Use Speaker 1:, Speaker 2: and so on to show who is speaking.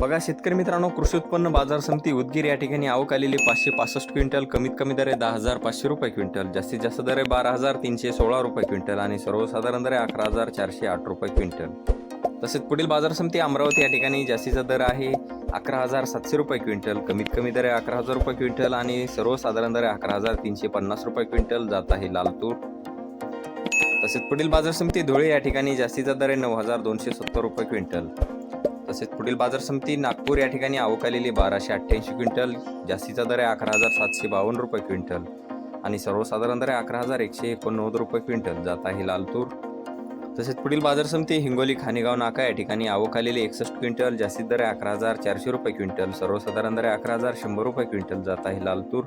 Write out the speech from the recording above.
Speaker 1: बघा शेतकरी मित्रांनो कृषी उत्पन्न बाजार समिती उदगीर या ठिकाणी आवक आलेली पाचशे पासष्ट क्विंटल कमीत कमी दर आहे दहा हजार पाचशे रुपये क्विंटल जास्तीत जास्त दर आहे बारा हजार तीनशे सोळा रुपये क्विंटल आणि सर्वसाधारण दर आहे अकरा हजार चारशे आठ रुपये क्विंटल. तसेच पुढील बाजार समिती अमरावती या ठिकाणी जास्तीचा दर आहे अकरा हजार सातशे रुपये क्विंटल कमीत कमी दर आहे अकरा हजार रुपये क्विंटल आणि सर्वसाधारण दर आहे अकरा हजार तीनशे पन्नास रुपये क्विंटल जात आहे लालतूर. तसेच पुढील बाजार समिती धुळे या ठिकाणी जास्तीचा दर आहे नऊ हजार दोनशे सत्तर रुपये क्विंटल. तसेच पुढील बाजार समिती नागपूर या ठिकाणी आवक आलेली बाराशे अठ्ठ्याऐंशी क्विंटल जास्तीचा दर आहे अकरा हजार सातशे बावन्न रुपये क्विंटल. आणि सर्वसाधारण दर आहे अकरा हजार एकशे एकोणनव्वद रुपये क्विंटल जात आहे लालतूर. तसेच पुढील बाजार समिती हिंगोली खानेगाव नाका या ठिकाणी आवक आलेली एकसष्ट क्विंटल जास्तीत दर आहे अकरा हजार चारशे रुपये क्विंटल सर्वसाधारण दर आहे अकरा हजार शंभर रुपये क्विंटल जात आहे लालतूर.